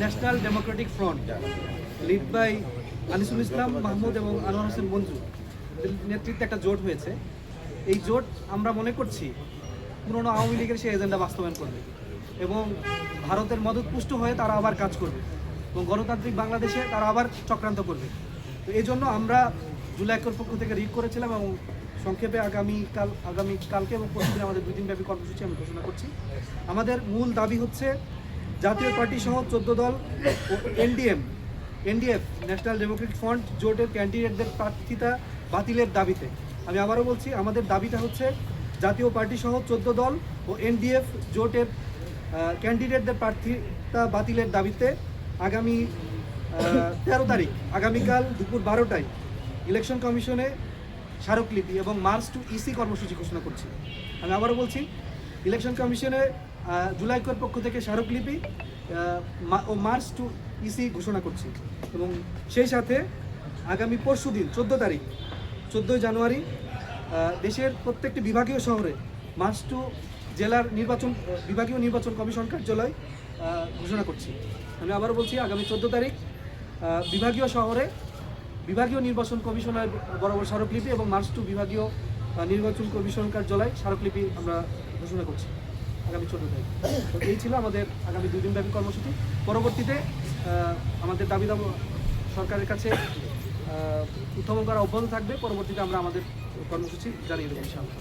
National Democratic Front led by Anisul Islam, Mahmud এবং আনোয়ার হোসেন মঞ্জু। নেতৃত্বে একটা জোট হয়েছে। এই জোট আমরা মনে করছি পুরনো আওয়ামী লীগের সেই এজেন্ডা বাস্তবায়ন করবে এবং ভারতের মদতপুষ্ট হয়ে তারা আবার কাজ করবে এবং গণতান্ত্রিক বাংলাদেশে তারা আবার চক্রান্ত করবে। তো এই জন্য আমরা জুলাই আক্কর পক্ষ থেকে রিট করেছিলাম এবং সংক্ষেপে আগামী কাল আগামী কালকে এবং পরশুদিন আমাদের দুই দিনব্যাপী কর্মসূচি আমি ঘোষণা করছি। আমাদের মূল দাবি হচ্ছে জাতীয় পার্টি সহ চোদ্দ দল NDM, NDF, National Democratic Front জোটের ক্যান্ডিডেটদের প্রার্থিতা বাতিলের দাবিতে। আমি আবারও বলছি, আমাদের দাবিটা হচ্ছে জাতীয় পার্টি সহ চোদ্দ দল ও এনডিএফ জোটের ক্যান্ডিডেটদের প্রার্থিতা বাতিলের দাবিতে আগামী তেরো তারিখ, আগামীকাল দুপুর বারোটায় ইলেকশন কমিশনে স্মারকলিপি এবং মার্চ টু ইসি কর্মসূচি ঘোষণা করছি। আমি আবারও বলছি, ইলেকশন কমিশনে আহ, জুলাই কর পক্ষ থেকে স্মারকলিপি ও মার্চ টু ইসি ঘোষণা করছি। এবং সেই সাথে আগামী পরশু দিন চোদ্দ তারিখ চোদ্দোই জানুয়ারি দেশের প্রত্যেকটি বিভাগীয় শহরে মার্চ টু জেলার নির্বাচন বিভাগীয় নির্বাচন কমিশন কার্যালয় ঘোষণা করছি। আমি আবারও বলছি আগামী চোদ্দ তারিখ বিভাগীয় শহরে বিভাগীয় নির্বাচন কমিশনার বরাবর স্মারকলিপি এবং মার্চ টু বিভাগীয় নির্বাচন কমিশন কার্যালয় স্মারকলিপি আমরা ঘোষণা করছি। আগামী চোদ্দ তারিখ তো এই ছিল আমাদের আগামী দুই দিনব্যাপী কর্মসূচি। পরবর্তীতে আমাদের দাবি দাম সরকারের কাছে উত্থাপন করা অব্যাহত থাকবে। পরবর্তীতে আমরা আমাদের কর্মসূচি জানিয়ে দেবো ইনশাআল্লাহ।